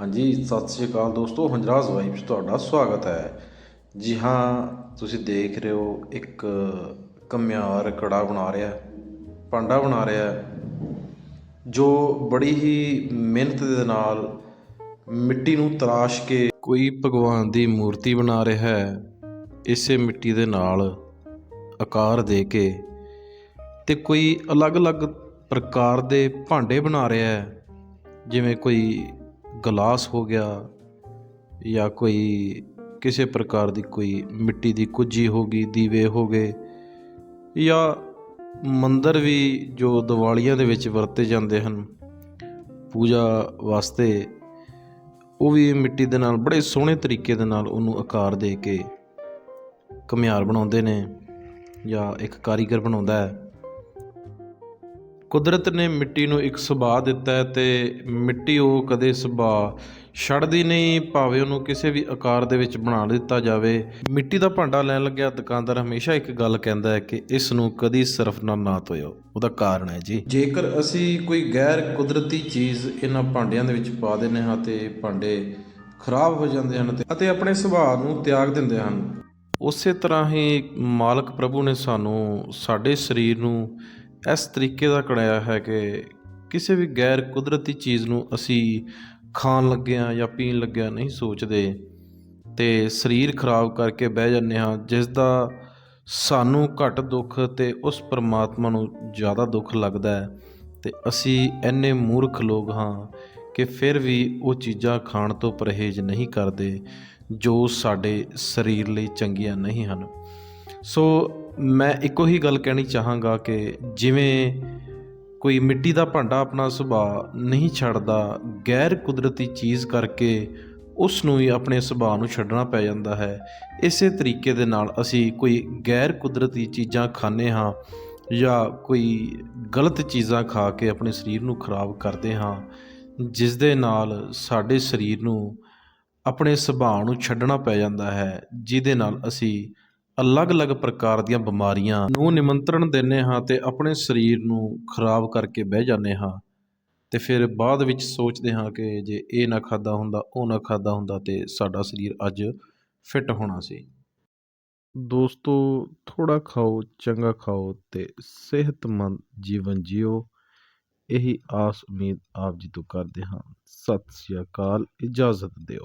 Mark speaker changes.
Speaker 1: ਹਾਂਜੀ, ਸਤਿ ਸ਼੍ਰੀ ਅਕਾਲ ਦੋਸਤੋ, ਹੰਜਰਾਜ ਵਾਈਬਸ ਤੁਹਾਡਾ ਸਵਾਗਤ ਹੈ। ਜੀ ਹਾਂ, ਤੁਸੀਂ ਦੇਖ ਰਹੇ ਹੋ ਇੱਕ ਕਮਿਆਰ ਕੜਾ ਬਣਾ ਰਿਹਾ, ਭਾਂਡਾ ਬਣਾ ਰਿਹਾ, ਜੋ ਬੜੀ ਹੀ ਮਿਹਨਤ ਦੇ ਨਾਲ ਮਿੱਟੀ ਨੂੰ ਤਰਾਸ਼ ਕੇ ਕੋਈ ਭਗਵਾਨ ਦੀ ਮੂਰਤੀ ਬਣਾ ਰਿਹਾ ਹੈ। ਇਸੇ ਮਿੱਟੀ ਦੇ ਨਾਲ ਆਕਾਰ ਦੇ ਕੇ ਤੇ ਕੋਈ ਅਲੱਗ-ਅਲੱਗ ਪ੍ਰਕਾਰ ਦੇ ਭਾਂਡੇ ਬਣਾ ਰਿਹਾ ਹੈ। ਜਿਵੇਂ ਕੋਈ ਗਲਾਸ ਹੋ ਗਿਆ ਜਾਂ ਕੋਈ ਕਿਸੇ ਪ੍ਰਕਾਰ ਦੀ ਕੋਈ ਮਿੱਟੀ ਦੀ ਕੁੱਜੀ ਹੋ ਗਈ, ਦੀਵੇ ਹੋ ਗਏ ਜਾਂ ਮੰਦਰ ਵੀ ਜੋ ਦੀਵਾਲੀਆਂ ਦੇ ਵਿੱਚ ਵਰਤੇ ਜਾਂਦੇ ਹਨ, ਪੂਜਾ ਵਾਸਤੇ, ਉਹ ਵੀ ਮਿੱਟੀ ਦੇ ਨਾਲ, ਬੜੇ ਸੋਹਣੇ ਤਰੀਕੇ ਦੇ ਨਾਲ ਉਹਨੂੰ ਆਕਾਰ ਦੇ ਕੇ ਘੁਮਿਆਰ ਬਣਾਉਂਦੇ ਨੇ ਜਾਂ ਇੱਕ ਕਾਰੀਗਰ ਬਣਾਉਂਦਾ ਹੈ। ਕੁਦਰਤ ਨੇ ਮਿੱਟੀ ਨੂੰ ਇੱਕ ਸੁਭਾਅ ਦਿੱਤਾ ਹੈ ਤੇ ਮਿੱਟੀ ਉਹ ਕਦੇ ਸੁਭਾਅ ਛੱਡਦੀ ਨਹੀਂ, ਭਾਵੇਂ ਉਹਨੂੰ ਕਿਸੇ ਵੀ ਆਕਾਰ ਦੇ ਵਿੱਚ ਬਣਾ ਦਿੱਤਾ ਜਾਵੇ। ਮਿੱਟੀ ਦਾ ਭਾਂਡਾ ਲੈਣ ਲੱਗਿਆ, ਦੁਕਾਨਦਾਰ ਹਮੇਸ਼ਾ ਇੱਕ ਗੱਲ ਕਹਿੰਦਾ ਹੈ ਕਿ ਇਸ ਨੂੰ ਕਦੀ ਸਿਰਫ ਨਾਲ ਨਾ ਧੋਇਓ। ਉਹਦਾ ਕਾਰਨ ਹੈ ਜੀ। ਜੇਕਰ ਅਸੀਂ ਕੋਈ ਗੈਰ ਕੁਦਰਤੀ ਚੀਜ਼ ਇਹਨਾਂ ਭਾਂਡਿਆਂ ਦੇ ਵਿੱਚ ਪਾ ਦਿੰਦੇ ਹਾਂ ਤੇ ਭਾਂਡੇ ਖਰਾਬ ਹੋ ਜਾਂਦੇ ਹਨ ਅਤੇ ਆਪਣੇ ਸੁਭਾਅ ਨੂੰ ਤਿਆਗ ਦਿੰਦੇ ਹਨ। ਉਸੇ ਤਰ੍ਹਾਂ ਹੀ ਮਾਲਕ ਪ੍ਰਭੂ ਨੇ ਸਾਨੂੰ ਸਾਡੇ ਸਰੀਰ ਨੂੰ ਇਸ ਤਰੀਕੇ ਦਾ ਕੜਾਇਆ ਹੈ ਕਿ ਕਿਸੇ ਵੀ ਗੈਰ ਕੁਦਰਤੀ ਚੀਜ਼ ਨੂੰ ਅਸੀਂ ਖਾਣ ਲੱਗਿਆਂ ਜਾਂ ਪੀਣ ਲੱਗਿਆਂ ਨਹੀਂ ਸੋਚਦੇ। ਤੇ ਸਰੀਰ ਖਰਾਬ ਕਰਕੇ ਬਹਿ ਜਾਂਦੇ ਹਾਂ, ਜਿਸ ਦਾ ਸਾਨੂੰ ਘੱਟ ਦੁੱਖ ਤੇ ਉਸ ਪਰਮਾਤਮਾ ਨੂੰ ਜ਼ਿਆਦਾ ਦੁੱਖ ਲੱਗਦਾ ਹੈ। ਤੇ ਅਸੀਂ ਇੰਨੇ ਮੂਰਖ ਲੋਕ ਹਾਂ ਕਿ ਫਿਰ ਵੀ ਉਹ ਚੀਜ਼ਾਂ ਖਾਣ ਤੋਂ ਪਰਹੇਜ਼ ਨਹੀਂ ਕਰਦੇ, ਜੋ ਸਾਡੇ ਸਰੀਰ ਲਈ ਚੰਗੀਆਂ ਨਹੀਂ ਹਨ। ਸੋ ਮੈਂ ਇੱਕੋ ਹੀ ਗੱਲ ਕਹਿਣੀ ਚਾਹਾਂਗਾ ਕਿ ਜਿਵੇਂ ਕੋਈ ਮਿੱਟੀ ਦਾ ਭਾਂਡਾ ਆਪਣਾ ਸੁਭਾਅ ਨਹੀਂ ਛੱਡਦਾ, ਗੈਰ ਕੁਦਰਤੀ ਚੀਜ਼ ਕਰਕੇ ਉਸ ਨੂੰ ਹੀ ਆਪਣੇ ਸੁਭਾਅ ਨੂੰ ਛੱਡਣਾ ਪੈ ਜਾਂਦਾ ਹੈ। ਇਸੇ ਤਰੀਕੇ ਦੇ ਨਾਲ ਅਸੀਂ ਕੋਈ ਗੈਰ ਕੁਦਰਤੀ ਚੀਜ਼ਾਂ ਖਾਂਦੇ ਹਾਂ ਜਾਂ ਕੋਈ ਗਲਤ ਚੀਜ਼ਾਂ ਖਾ ਕੇ ਆਪਣੇ ਸਰੀਰ ਨੂੰ ਖਰਾਬ ਕਰਦੇ ਹਾਂ, ਜਿਸ ਦੇ ਨਾਲ ਸਾਡੇ ਸਰੀਰ ਨੂੰ ਆਪਣੇ ਸੁਭਾਅ ਨੂੰ ਛੱਡਣਾ ਪੈ ਜਾਂਦਾ ਹੈ, ਜਿਹਦੇ ਨਾਲ ਅਸੀਂ ਅਲੱਗ-ਅਲੱਗ ਪ੍ਰਕਾਰ ਦੀਆਂ ਬਿਮਾਰੀਆਂ ਨੂੰ ਨਿਮੰਤਰਣ ਦਿੰਦੇ ਹਾਂ ਤੇ ਆਪਣੇ ਸਰੀਰ ਨੂੰ ਖਰਾਬ ਕਰਕੇ ਬਹਿ ਜਾਂਦੇ ਹਾਂ। ਤੇ ਫਿਰ ਬਾਅਦ ਵਿੱਚ ਸੋਚਦੇ ਹਾਂ ਕਿ ਜੇ ਇਹ ਨਾ ਖਾਦਾ ਹੁੰਦਾ, ਉਹ ਨਾ ਖਾਦਾ ਹੁੰਦਾ ਤੇ ਸਾਡਾ ਸਰੀਰ ਅੱਜ ਫਿੱਟ ਹੋਣਾ ਸੀ। ਦੋਸਤੋ ਥੋੜਾ ਖਾਓ, ਚੰਗਾ ਖਾਓ ਤੇ ਸਿਹਤਮੰਦ ਜੀਵਨ ਜਿਓ। ਇਹੀ ਆਸ ਉਮੀਦ ਆਪ ਜੀ ਤੋਂ ਕਰਦੇ ਹਾਂ। ਸਤਿ ਸ਼੍ਰੀ ਅਕਾਲ, ਇਜਾਜ਼ਤ ਦਿਓ।